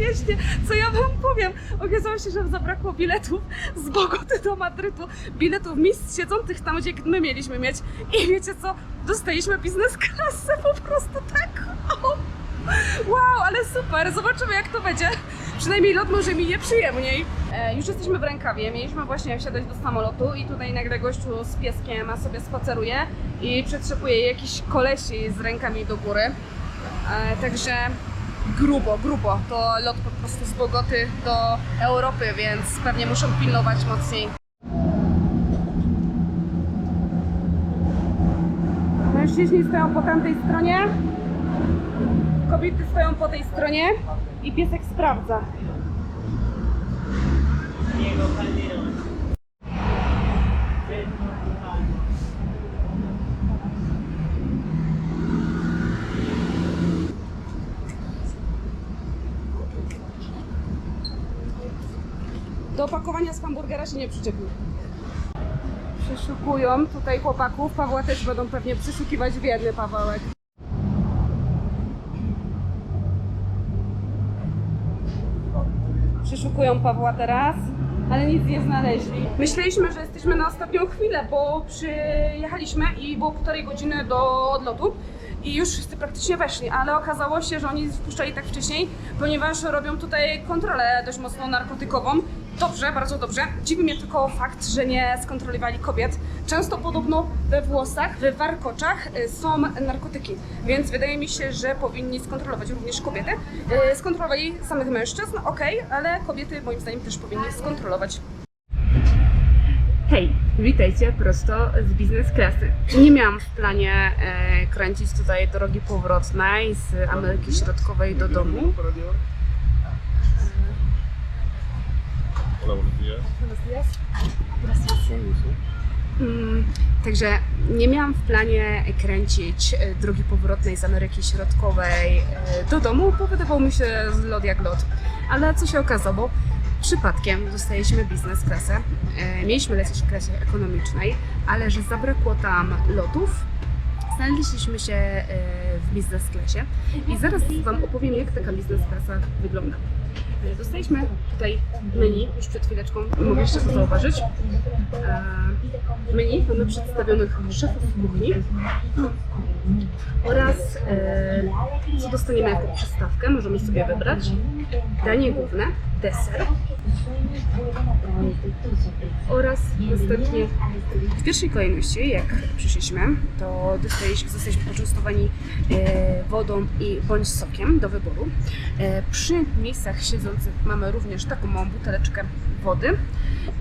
śmiesznie. Co ja wam powiem? Okazało się, że zabrakło biletów z Bogoty do Madrytu. Biletów miejsc siedzących tam, gdzie my mieliśmy mieć. I wiecie co? Dostaliśmy biznes klasę po prostu tak. Wow, ale super! Zobaczymy jak to będzie. Przynajmniej lot może minie przyjemniej. E, już jesteśmy w rękawie. Mieliśmy właśnie wsiadać do samolotu i tutaj nagle gościu z pieskiem sobie spaceruje i przetrzepuje jakiś kolesi z rękami do góry. E, także grubo, grubo. To lot po prostu z Bogoty do Europy, więc pewnie muszą pilnować mocniej. Mężczyźni stoją po tamtej stronie, kobiety stoją po tej stronie i piesek sprawdza. Do opakowania z hamburgera się nie przyczepił. Przeszukują tutaj chłopaków. Pawła też będą pewnie przeszukiwać w jedny Pawełek. Przeszukują Pawła teraz, ale nic nie znaleźli. Myśleliśmy, że jesteśmy na ostatnią chwilę, bo przyjechaliśmy i było półtorej godziny do odlotu i już wszyscy praktycznie weszli, ale okazało się, że oni wpuszczali tak wcześniej, ponieważ robią tutaj kontrolę dość mocno narkotykową. Dobrze, bardzo dobrze. Dziwi mnie tylko fakt, że nie skontrolowali kobiet. Często podobno we włosach, w warkoczach y, są narkotyki, więc wydaje mi się, że powinni skontrolować również kobiety. Y, Skontrolowali samych mężczyzn, okej, ale kobiety moim zdaniem też powinni skontrolować. Hej, witajcie prosto z biznes klasy. Nie miałam w planie e, kręcić tutaj drogi powrotnej z Ameryki Środkowej do domu. Hola, buenos días. Mm, Także nie miałam w planie kręcić e, drogi powrotnej z Ameryki Środkowej e, do domu, bo wydawał mi się lot jak lot. Ale co się okazało? Przypadkiem dostaliśmy biznes klasę. E, Mieliśmy lecieć w klasie ekonomicznej, ale że zabrakło tam lotów, znaleźliśmy się w biznes klasie i zaraz Wam opowiem, jak taka biznes klasa wygląda. Dostaliśmy tutaj menu już przed chwileczką, jeszcze to zauważyć. E, menu mamy przedstawionych szefów kuchni oraz e, co dostaniemy jako przystawkę, możemy sobie wybrać. Danie główne, deser oraz następnie w pierwszej kolejności, jak przyszliśmy, to dostaliśmy, zostaliśmy poczęstowani e, wodą i bądź sokiem do wyboru. E, przy miejscach siedzących mamy również taką małą buteleczkę wody,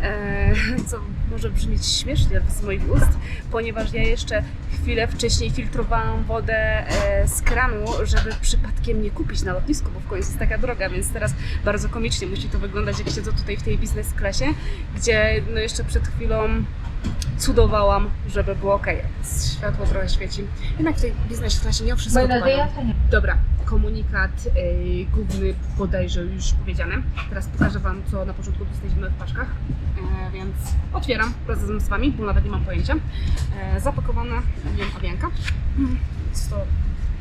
e, co może brzmieć śmiesznie z moich ust, ponieważ ja jeszcze chwilę wcześniej filtrowałam wodę e, z kranu, żeby przypadkiem nie kupić na lotnisku, bo w końcu jest taka droga, więc teraz bardzo komicznie musi to wyglądać, jak siedzę tutaj w tej biznes klasie, gdzie no jeszcze przed chwilą cudowałam, żeby było ok. Światło trochę świeci. Jednak w tej biznes klasie nie o wszystko dbają. Dobra, komunikat y, główny bodajże już powiedziany. Teraz pokażę Wam, co na początku dostaliśmy w paczkach. E, więc otwieram razem z Wami, bo nawet nie mam pojęcia. E, wiem, pawianka. Mm, Jest to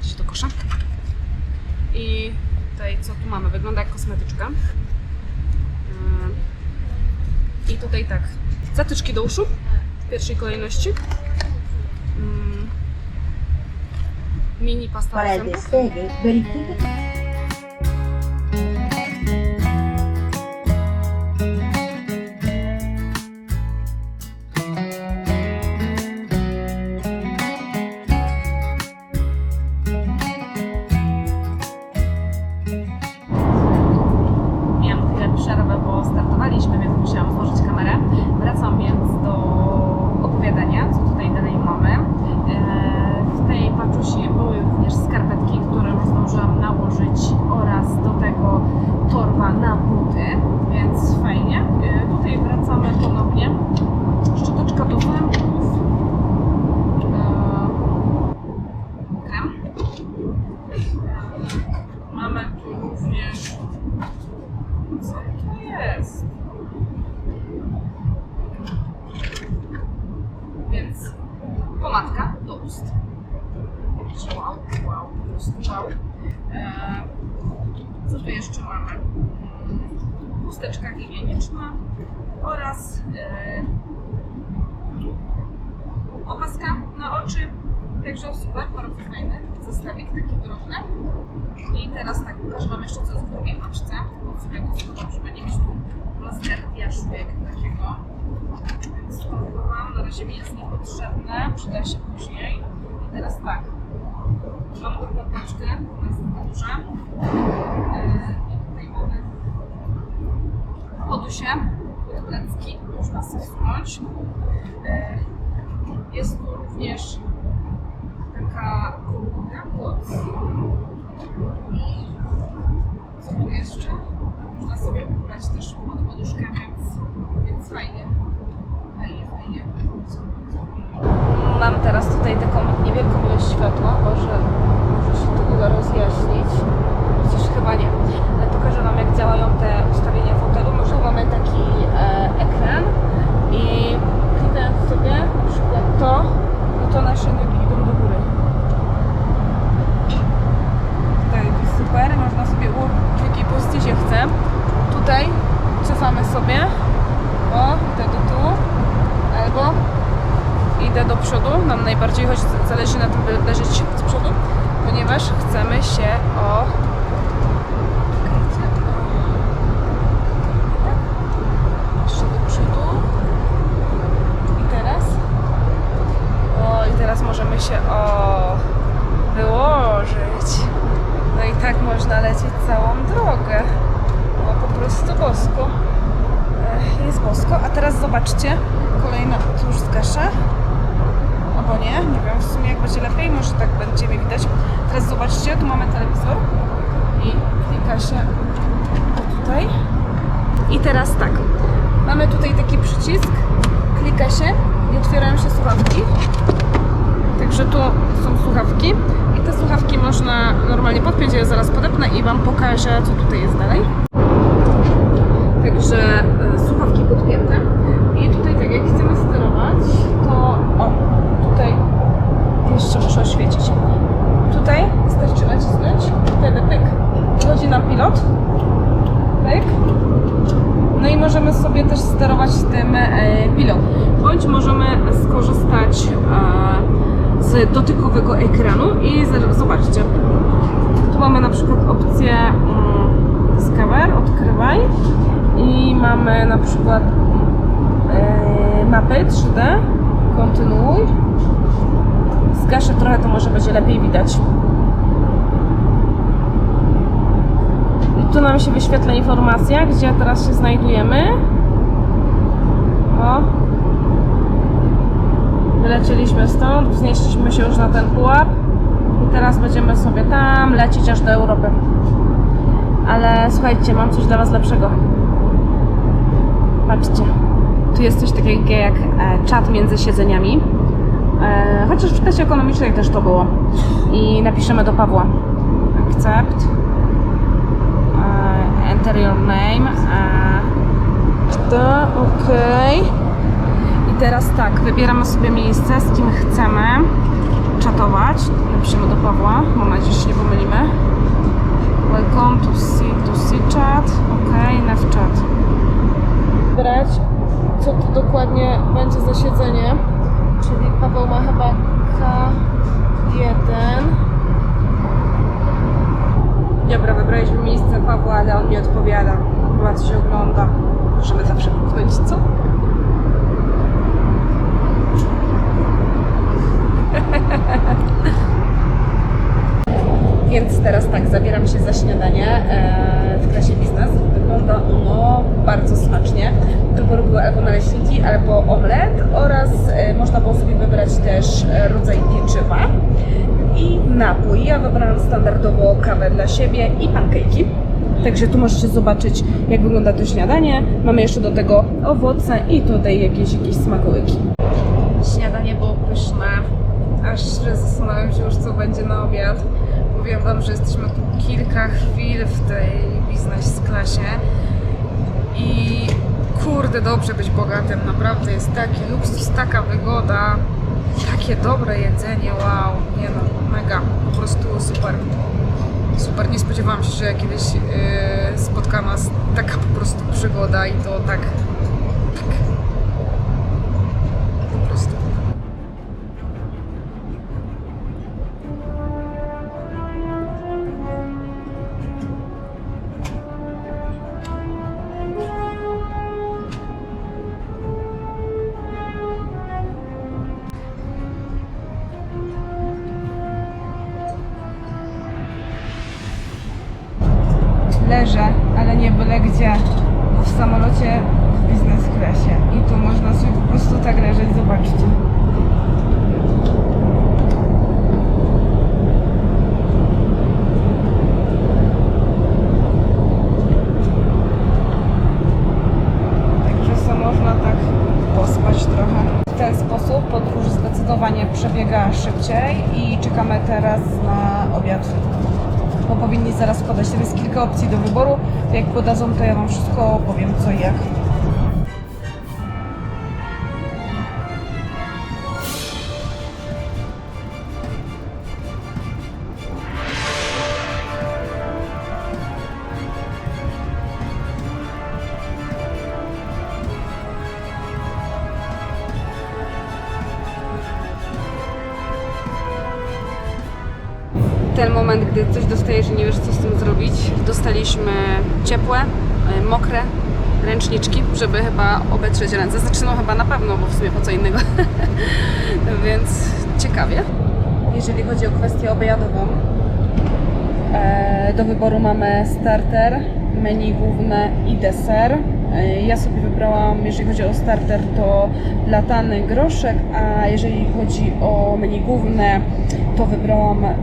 gdzieś do kosza. I tutaj, co tu mamy? Wygląda jak kosmetyczka. E, I tutaj tak, zatyczki do uszu w pierwszej kolejności. Mm, Mini pasta do zębów. Wow. Eee, Co tu jeszcze mamy? Chusteczka higieniczna oraz e, opaska na oczy. Także super, bardzo fajny zestawik, taki drobny. I teraz tak, pokażę Wam jeszcze co jest drugiej paczce. Bo sobie to schowam, żeby nie mieć tu rozgardiaszczek takiego. Więc to mam, na razie mi jest niepotrzebne, przyda się później. I teraz tak, taką paczkę, ona jest taka duża. E, tutaj mamy podusie, plecki, można sobie wsunąć. E, Jest tu również taka komórka, koc. Co tu jeszcze? Można sobie ubrać też pod poduszkę, więc, więc fajnie. Mam teraz tutaj taką niewielką ilość światła, może, może się to uda rozjaśnić. Chociaż chyba nie. Ale pokażę Wam jak działają te ustawienia fotelu. Może mamy taki e, ekran i klikając sobie na przykład to, no to nasze nogi idą do góry. Tutaj jest super, można sobie ułożyć w jakiej pozycji się chce. Tutaj cofamy sobie, o, idę do tyłu, albo idę do przodu. Nam najbardziej choć zależy na tym, by leżeć z przodu, ponieważ chcemy się o. Czekajcie, o. Tak. Jeszcze do przodu. I teraz. O, i teraz możemy się o wyłożyć. No i tak można lecieć całą drogę. No po prostu bosko. Ech, Jest bosko. A teraz zobaczcie, kolejna, to już zgaszę. Albo nie, nie wiem, w sumie jak będzie lepiej, może tak będziemy widać. Teraz zobaczcie, tu mamy telewizor i klika się o tutaj. I teraz tak, mamy tutaj taki przycisk, klika się i otwierają się słuchawki. Także tu są słuchawki i te słuchawki można normalnie podpiąć, zaraz podepnę i Wam pokażę, co tutaj jest dalej. Także e, słuchawki podpięte i tutaj tak jak chcemy sterować, to o, tutaj jeszcze muszę oświecić. Tutaj wystarczy nacisnąć, wtedy pyk, wchodzi nam pilot, pyk, no i możemy sobie też sterować tym e, pilot. Bądź możemy skorzystać e, z dotykowego ekranu i zobaczcie. Tu mamy na przykład opcję mm, Discover, odkrywaj i mamy na przykład e, mapy 3D, kontynuuj. Zgaszę trochę, to może będzie lepiej widać. I tu nam się wyświetla informacja, gdzie teraz się znajdujemy. O. Wylecieliśmy stąd, wznieśliśmy się już na ten pułap i teraz będziemy sobie tam lecieć aż do Europy. Ale słuchajcie, mam coś dla Was lepszego. Patrzcie, tu jest coś takiego jak e, czat między siedzeniami. E, chociaż w klasie ekonomicznej też to było. I napiszemy do Pawła. Accept. E, enter your name. E, to, ok. I teraz tak, wybieramy sobie miejsce, z kim chcemy czatować. Napiszemy do Pawła. Mam nadzieję, że się nie pomylimy. Welcome to see, to see chat. Ok, nav chat. Brać, co tu dokładnie będzie za siedzenie. Czyli Paweł ma chyba K1. Dobra, wybraliśmy miejsce Pawła, ale on nie odpowiada. Chyba coś ogląda. Możemy zawsze puknąć, co? Więc teraz tak, zabieram się za śniadanie e, w klasie biznes. Wygląda ono bardzo smacznie. Wybór był albo naleśniki, albo omlet oraz e, można było sobie wybrać też e, rodzaj pieczywa i napój. Ja wybrałam standardowo kawę dla siebie i pancake'i. Także tu możecie zobaczyć, jak wygląda to śniadanie. Mamy jeszcze do tego owoce i tutaj jakieś, jakieś smakołyki. Śniadanie było pyszne. Aż zastanawiam się już, co będzie na obiad. Powiem Wam, że jesteśmy tu kilka chwil w tej biznes klasie i kurde, dobrze być bogatym. Naprawdę jest taki luksus, taka wygoda, takie dobre jedzenie, wow, nie no, mega, po prostu super. Super, nie spodziewałam się, że kiedyś yy, spotka nas taka po prostu przygoda i to tak. tak. Leżę, ale nie byle gdzie, bo w samolocie w biznes klasie. I tu można sobie po prostu tak leżeć, zobaczcie. Przebiega szybciej i czekamy teraz na obiad powinni zaraz podać. Tam jest kilka opcji do wyboru. Jak podadzą, to ja Wam wszystko opowiem co i jak. Moment, gdy coś dostajesz i nie wiesz, co z tym zrobić. Dostaliśmy ciepłe, e, mokre ręczniczki, żeby chyba obetrzeć ręce. Znaczy, no chyba na pewno, bo w sumie po co innego. Więc ciekawie. Jeżeli chodzi o kwestię obiadową, e, do wyboru mamy starter, menu główne i deser. E, Ja sobie wybrałam, jeżeli chodzi o starter, to latany groszek, a jeżeli chodzi o menu główne, to wybrałam e,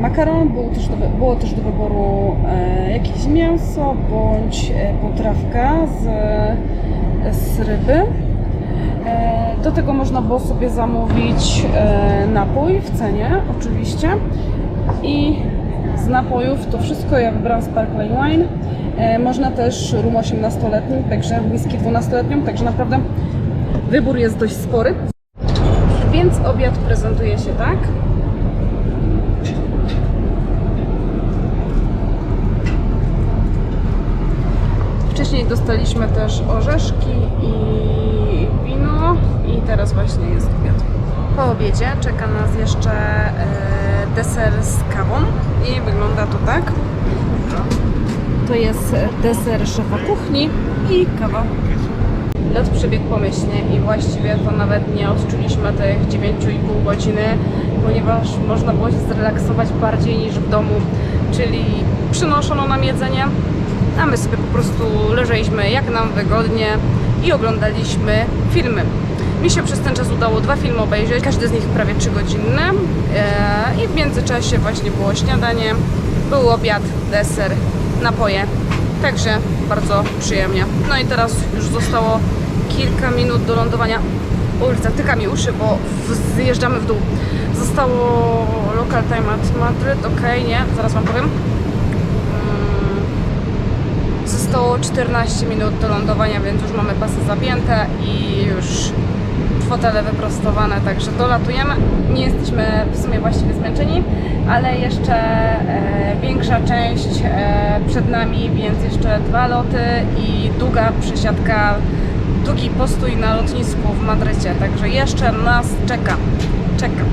makaron. Było też do, było też do wyboru e, jakieś mięso bądź potrawka z, z ryby. Do tego można było sobie zamówić napój w cenie, oczywiście. I z napojów to wszystko ja wybrałam sparkling wine. E, Można też rum 18-letni, także whisky 12-letnią, także naprawdę wybór jest dość spory. Więc obiad prezentuje się tak. Wcześniej dostaliśmy też orzeszki i wino i teraz właśnie jest obiad. Po obiedzie czeka nas jeszcze e, deser z kawą i wygląda to tak. To jest deser szefa kuchni i kawa. Lot przebiegł pomyślnie i właściwie to nawet nie odczuliśmy tych 9,5 godziny, ponieważ można było się zrelaksować bardziej niż w domu, czyli przynoszono nam jedzenie, a my sobie po prostu leżeliśmy jak nam wygodnie i oglądaliśmy filmy. Mi się przez ten czas udało dwa filmy obejrzeć, każdy z nich prawie 3 godzinny eee, i w międzyczasie właśnie było śniadanie, był obiad, deser, napoje, także bardzo przyjemnie. No i teraz już zostało kilka minut do lądowania. Oj, zatyka mi uszy, bo zjeżdżamy w dół. Zostało local time at Madryt, ok, nie, zaraz Wam powiem. Mm, Zostało 14 minut do lądowania, więc już mamy pasy zapięte i już fotele wyprostowane, także dolatujemy. Nie jesteśmy w sumie właściwie zmęczeni, ale jeszcze e, większa część e, przed nami, więc jeszcze dwa loty i długa przesiadka, długi postój na lotnisku w Madrycie, także jeszcze nas czeka. Czeka.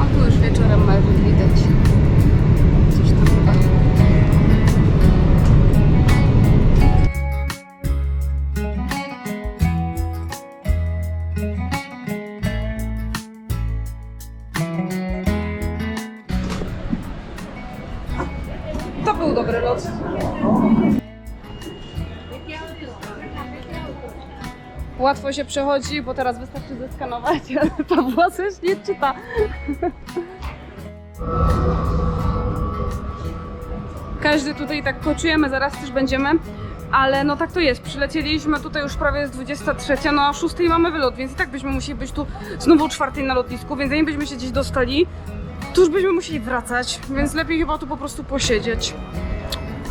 A tu już wieczorem Madryt widać. Łatwo się przechodzi, bo teraz wystarczy zeskanować, ale Pawła coś nie czyta. Każdy tutaj tak poczujemy, zaraz też będziemy. Ale no tak to jest, przylecieliśmy tutaj już prawie jest 23, no a 6 mamy wylot, więc i tak byśmy musieli być tu znowu o 4 na lotnisku, więc zanim byśmy się gdzieś dostali, to już byśmy musieli wracać, więc lepiej chyba tu po prostu posiedzieć.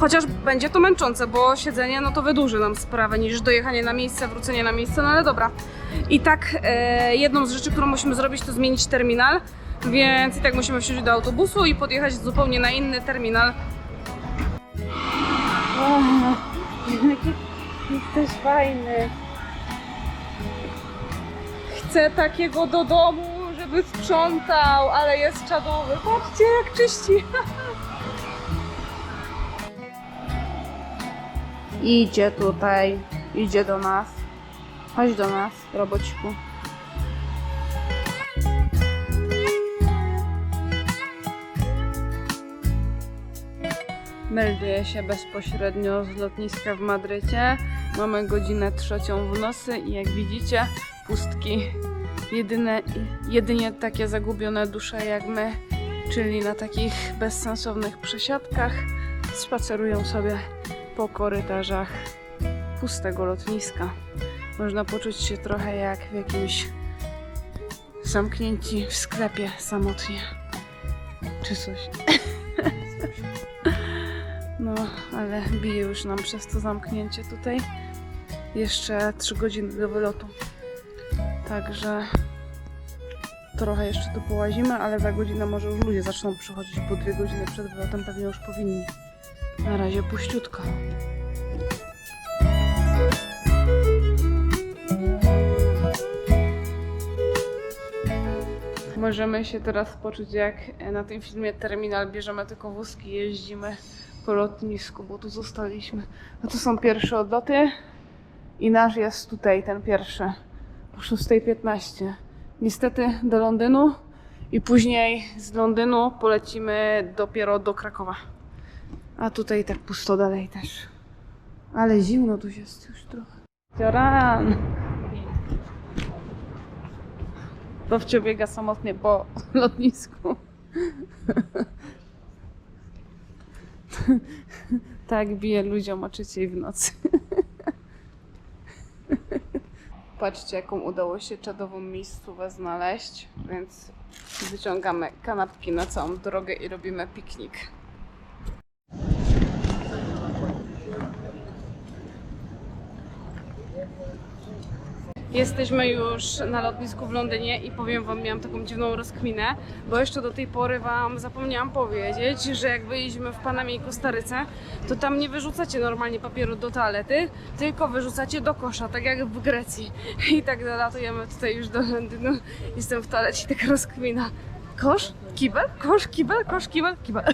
Chociaż będzie to męczące, bo siedzenie no to wydłuży nam sprawę niż dojechanie na miejsce, wrócenie na miejsce, no ale dobra. I tak e, jedną z rzeczy, którą musimy zrobić, to zmienić terminal. Więc i tak musimy wsiąść do autobusu i podjechać zupełnie na inny terminal. Jesteś fajny. Chcę takiego do domu, żeby sprzątał, ale jest czadowy. Patrzcie jak czyści. Idzie tutaj, idzie do nas. Chodź do nas, robociku. Melduję się bezpośrednio z lotniska w Madrycie. Mamy godzinę trzecią w nocy i jak widzicie, pustki. Jedyne, jedynie takie zagubione dusze jak my, czyli na takich bezsensownych przesiadkach, spacerują sobie po korytarzach pustego lotniska. Można poczuć się trochę jak w jakimś zamknięci w sklepie samotnie. Czy coś. No, ale bije już nam przez to zamknięcie tutaj. Jeszcze 3 godziny do wylotu. Także trochę jeszcze tu połazimy, ale za godzinę może już ludzie zaczną przychodzić po 2 godziny przed wylotem, pewnie już powinni. Na razie puściutko. Możemy się teraz poczuć jak na tym filmie Terminal. Bierzemy tylko wózki jeździmy po lotnisku, bo tu zostaliśmy. No to są pierwsze odloty i nasz jest tutaj, ten pierwszy, o 6.15. Niestety do Londynu i później z Londynu polecimy dopiero do Krakowa. A tutaj tak pusto dalej też. Ale zimno tu jest już trochę. Cioran! Bawcio biega samotnie po lotnisku. tak bije ludziom o trzeciej w nocy. Patrzcie, jaką udało się czadową miejscówę znaleźć, więc wyciągamy kanapki na całą drogę i robimy piknik. Jesteśmy już na lotnisku w Londynie i powiem Wam, miałam taką dziwną rozkminę, bo jeszcze do tej pory Wam zapomniałam powiedzieć, że jak byliśmy w Panamie i Kostaryce, to tam nie wyrzucacie normalnie papieru do toalety, tylko wyrzucacie do kosza, tak jak w Grecji. I tak dolatujemy tutaj już do Londynu. Jestem w toalecie i taka rozkmina. Kosz? Kibel? Kosz? Kibel? Kosz? Kibel? Kibel.